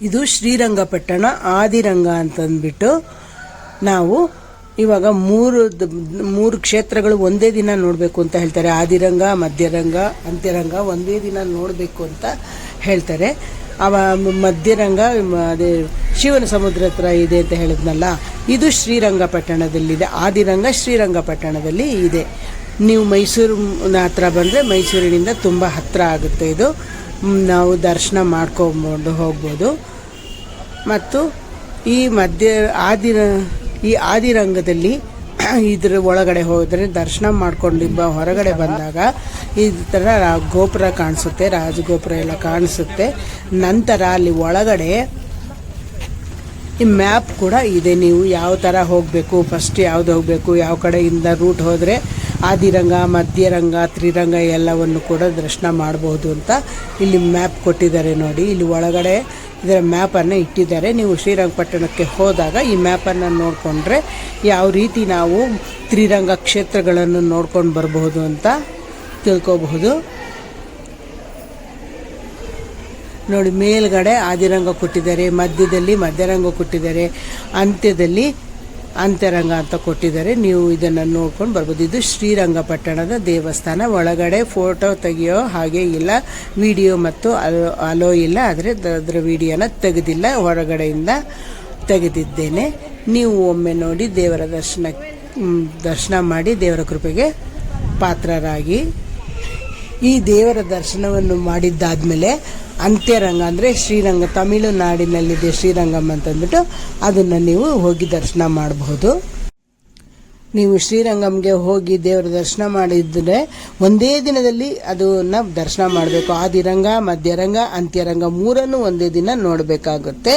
ಇದು ಶ್ರೀರಂಗಪಟ್ಟಣ, ಆದಿರಂಗ ಅಂತಂದ್ಬಿಟ್ಟು ನಾವು ಇವಾಗ ಮೂರು ಮೂರು ಕ್ಷೇತ್ರಗಳು ಒಂದೇ ದಿನ ನೋಡಬೇಕು ಅಂತ ಹೇಳ್ತಾರೆ. ಆದಿರಂಗ, ಮಧ್ಯರಂಗ, ಅಂತ್ಯರಂಗ ಒಂದೇ ದಿನ ನೋಡಬೇಕು ಅಂತ ಹೇಳ್ತಾರೆ. ಅವ, ಮಧ್ಯರಂಗ ಅದೇ ಶಿವನ ಸಮುದ್ರ ಹತ್ರ ಇದೆ ಅಂತ ಹೇಳಿದ್ನಲ್ಲ, ಇದು ಶ್ರೀರಂಗಪಟ್ಟಣದಲ್ಲಿದೆ. ಆದಿರಂಗ ಶ್ರೀರಂಗಪಟ್ಟಣದಲ್ಲಿ ಇದೆ. ನೀವು ಮೈಸೂರು ಹತ್ರ ಬಂದರೆ ಮೈಸೂರಿನಿಂದ ತುಂಬ ಹತ್ತಿರ ಆಗುತ್ತೆ ಇದು. ನಾವು ದರ್ಶನ ಮಾಡ್ಕೊಂಡು ಹೋಗ್ಬೋದು. ಮತ್ತು ಈ ಮಧ್ಯ ಆದಿರ ಈ ಆದಿರಂಗದಲ್ಲಿ ಇದ್ರ ಒಳಗಡೆ ಹೋದರೆ ದರ್ಶನ ಮಾಡ್ಕೊಂಡು ಬ ಹೊರಗಡೆ ಬಂದಾಗ ಈ ಥರ ಗೋಪುರ ಕಾಣಿಸುತ್ತೆ, ರಾಜಗೋಪುರ ಎಲ್ಲ ಕಾಣಿಸುತ್ತೆ. ನಂತರ ಅಲ್ಲಿ ಒಳಗಡೆ ಈ ಮ್ಯಾಪ್ ಕೂಡ ಇದೆ. ನೀವು ಯಾವ ಥರ ಹೋಗಬೇಕು ಫಸ್ಟ್ ಯಾವ್ದು ಹೋಗಬೇಕು, ಯಾವ ಕಡೆಯಿಂದ ರೂಟ್ ಹೋದರೆ ಆದಿರಂಗ, ಮಧ್ಯರಂಗ, ತ್ರಿರಂಗ ಎಲ್ಲವನ್ನು ಕೂಡ ದರ್ಶನ ಮಾಡಬಹುದು ಅಂತ ಇಲ್ಲಿ ಮ್ಯಾಪ್ ಕೊಟ್ಟಿದ್ದಾರೆ ನೋಡಿ. ಇಲ್ಲಿ ಒಳಗಡೆ ಇದರ ಮ್ಯಾಪನ್ನು ಇಟ್ಟಿದ್ದಾರೆ. ನೀವು ಶ್ರೀರಂಗಪಟ್ಟಣಕ್ಕೆ ಹೋದಾಗ ಈ ಮ್ಯಾಪನ್ನು ನೋಡಿಕೊಂಡ್ರೆ ಯಾವ ರೀತಿ ನಾವು ತ್ರಿರಂಗ ಕ್ಷೇತ್ರಗಳನ್ನು ನೋಡ್ಕೊಂಡು ಬರಬಹುದು ಅಂತ ತಿಳ್ಕೋಬಹುದು. ನೋಡಿ, ಮೇಲ್ಗಡೆ ಆದಿರಂಗ ಕೊಟ್ಟಿದ್ದಾರೆ, ಮಧ್ಯದಲ್ಲಿ ಮಧ್ಯರಂಗ ಕೊಟ್ಟಿದ್ದಾರೆ, ಅಂತ್ಯದಲ್ಲಿ ಅಂತ್ಯರಂಗ ಅಂತ ಕೊಟ್ಟಿದ್ದಾರೆ. ನೀವು ಇದನ್ನು ನೋಡ್ಕೊಂಡು ಬರ್ಬೋದು. ಇದು ಶ್ರೀರಂಗಪಟ್ಟಣದ ದೇವಸ್ಥಾನ. ಒಳಗಡೆ ಫೋಟೋ ತೆಗೆಯೋ ಹಾಗೆ ಇಲ್ಲ. ವಿಡಿಯೋ ಮತ್ತು ಅಲೋ ಅಲೋ ಇಲ್ಲ. ಆದರೆ ಅದರ ವಿಡಿಯೋನ ತೆಗೆದಿಲ್ಲ. ಹೊರಗಡೆಯಿಂದ ತೆಗೆದಿದ್ದೇನೆ. ನೀವು ಒಮ್ಮೆ ನೋಡಿ ದೇವರ ದರ್ಶನ ದರ್ಶನ ಮಾಡಿ ದೇವರ ಕೃಪೆಗೆ ಪಾತ್ರರಾಗಿ ಈ ದೇವರ ದರ್ಶನವನ್ನು ಮಾಡಿದ್ದಾದ್ಮೇಲೆ ಅಂತ್ಯರಂಗ ಅಂದರೆ ಶ್ರೀರಂಗ, ತಮಿಳುನಾಡಿನಲ್ಲಿದೆ ಶ್ರೀರಂಗಂ ಅಂತಂದ್ಬಿಟ್ಟು ಅದನ್ನು ನೀವು ಹೋಗಿ ದರ್ಶನ ಮಾಡಬಹುದು. ನೀವು ಶ್ರೀರಂಗಂಗೆ ಹೋಗಿ ದೇವರ ದರ್ಶನ ಮಾಡಿದರೆ ಒಂದೇ ದಿನದಲ್ಲಿ ಅದನ್ನು ದರ್ಶನ ಮಾಡಬೇಕು. ಆದಿರಂಗ, ಮಧ್ಯರಂಗ, ಅಂತ್ಯರಂಗ ಮೂರನ್ನು ಒಂದೇ ದಿನ ನೋಡಬೇಕಾಗುತ್ತೆ.